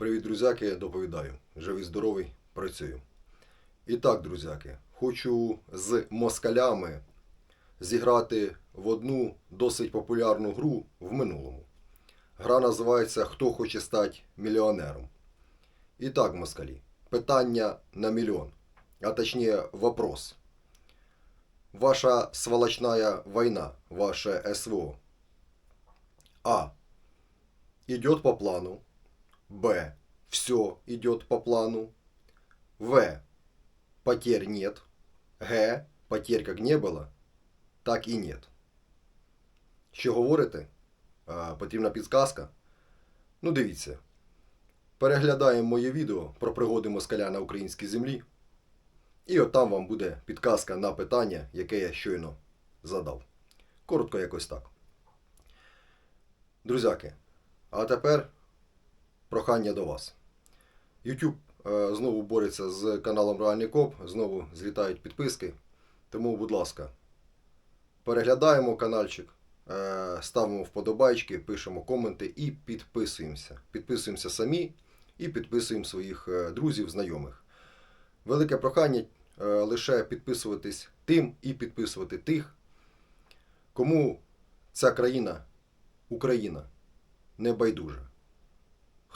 Привіт, друзяки, доповідаю. Живий, здоровий, працюю. І так, друзяки, хочу з москалями зіграти в одну досить популярну гру в минулому. Гра називається Хто хоче стати мільйонером. І так, москалі, питання на мільйон, а точніше вопрос. Ваша сволочная война, ваше СВО. А. Идет по плану. Б. Все идет по плану. В. Потерь нет. Г. Потерь как не было, так і нет. Що говорите? А, потрібна підсказка? Ну, дивіться. Переглядаємо моє відео про пригоди москаля на українській землі. І от там вам буде підказка на питання, яке я щойно задав. Коротко якось так. Друзяки, а тепер прохання до вас. YouTube е, знову бореться з каналом Реальний Коп, знову злітають підписки. Тому, будь ласка, переглядаємо каналчик, е, ставимо вподобайки, пишемо коменти і підписуємося. Підписуємося самі і підписуємо своїх е, друзів, знайомих. Велике прохання лише підписуватись тим і підписувати тих, кому ця країна, Україна, не байдужа.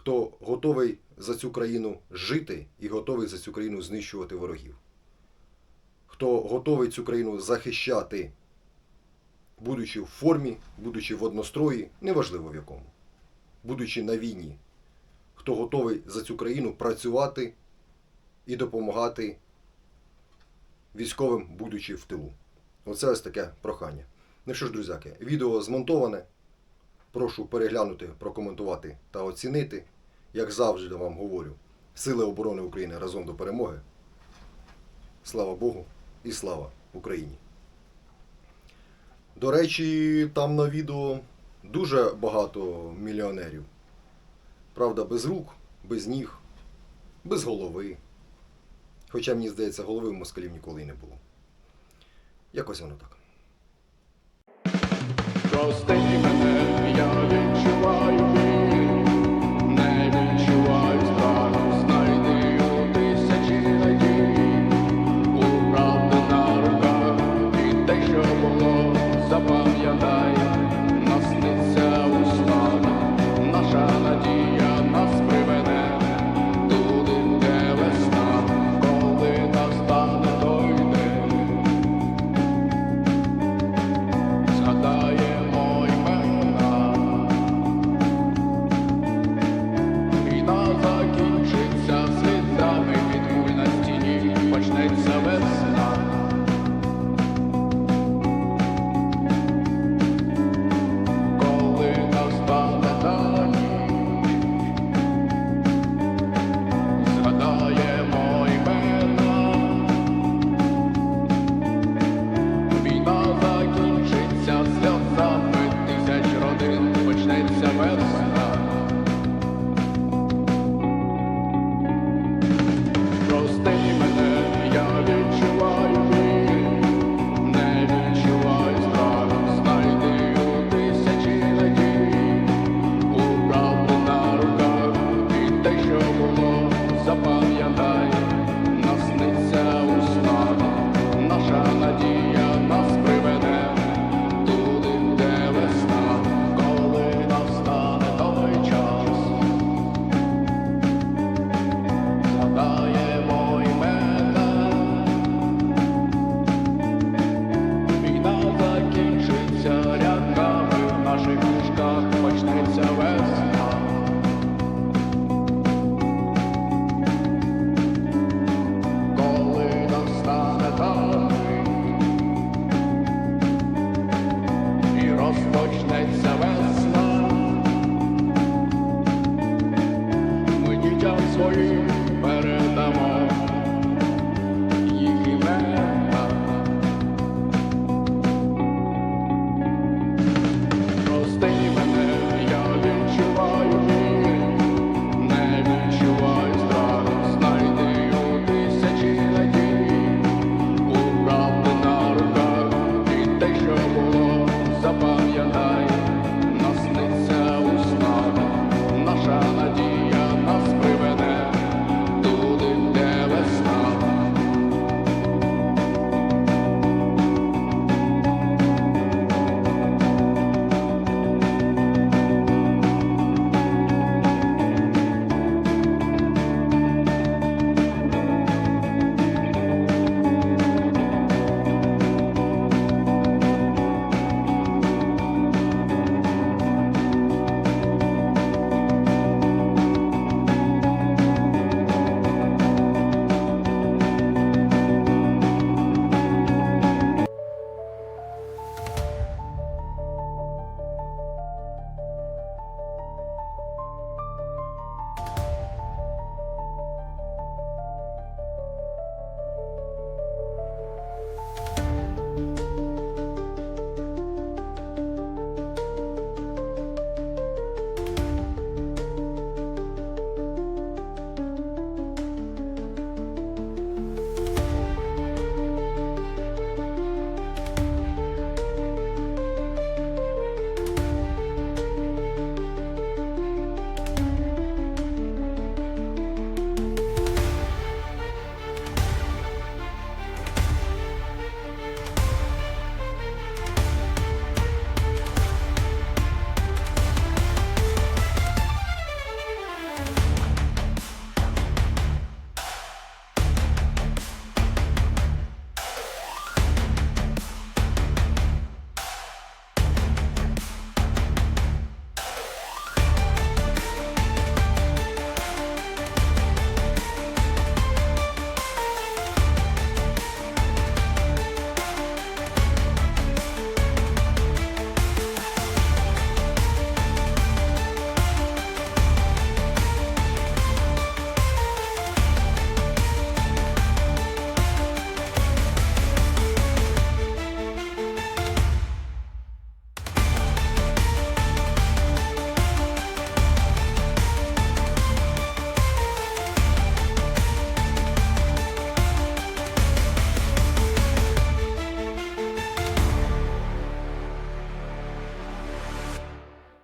Хто готовий за цю країну жити і готовий за цю країну знищувати ворогів. Хто готовий цю країну захищати, будучи в формі, будучи в однострої, неважливо в якому, будучи на війні. Хто готовий за цю країну працювати і допомагати військовим, будучи в тилу. Оце ось таке прохання. Ну що ж, друзяки, відео змонтоване. Прошу переглянути, прокоментувати та оцінити. Як завжди вам говорю, Сили оборони України разом до перемоги. Слава Богу і слава Україні. До речі, там на відео дуже багато мільйонерів. Правда, без рук, без ніг, без голови. Хоча, мені здається, голови в москалів ніколи не було. Якось воно так. Прости мене, я відчуваю почнеться весна, ми дітям своїм передамо їх імена. Прости мене, я відчуваю, не відчуваю страх, знайди у тисячі надій, у правди на руках і те, що було запах.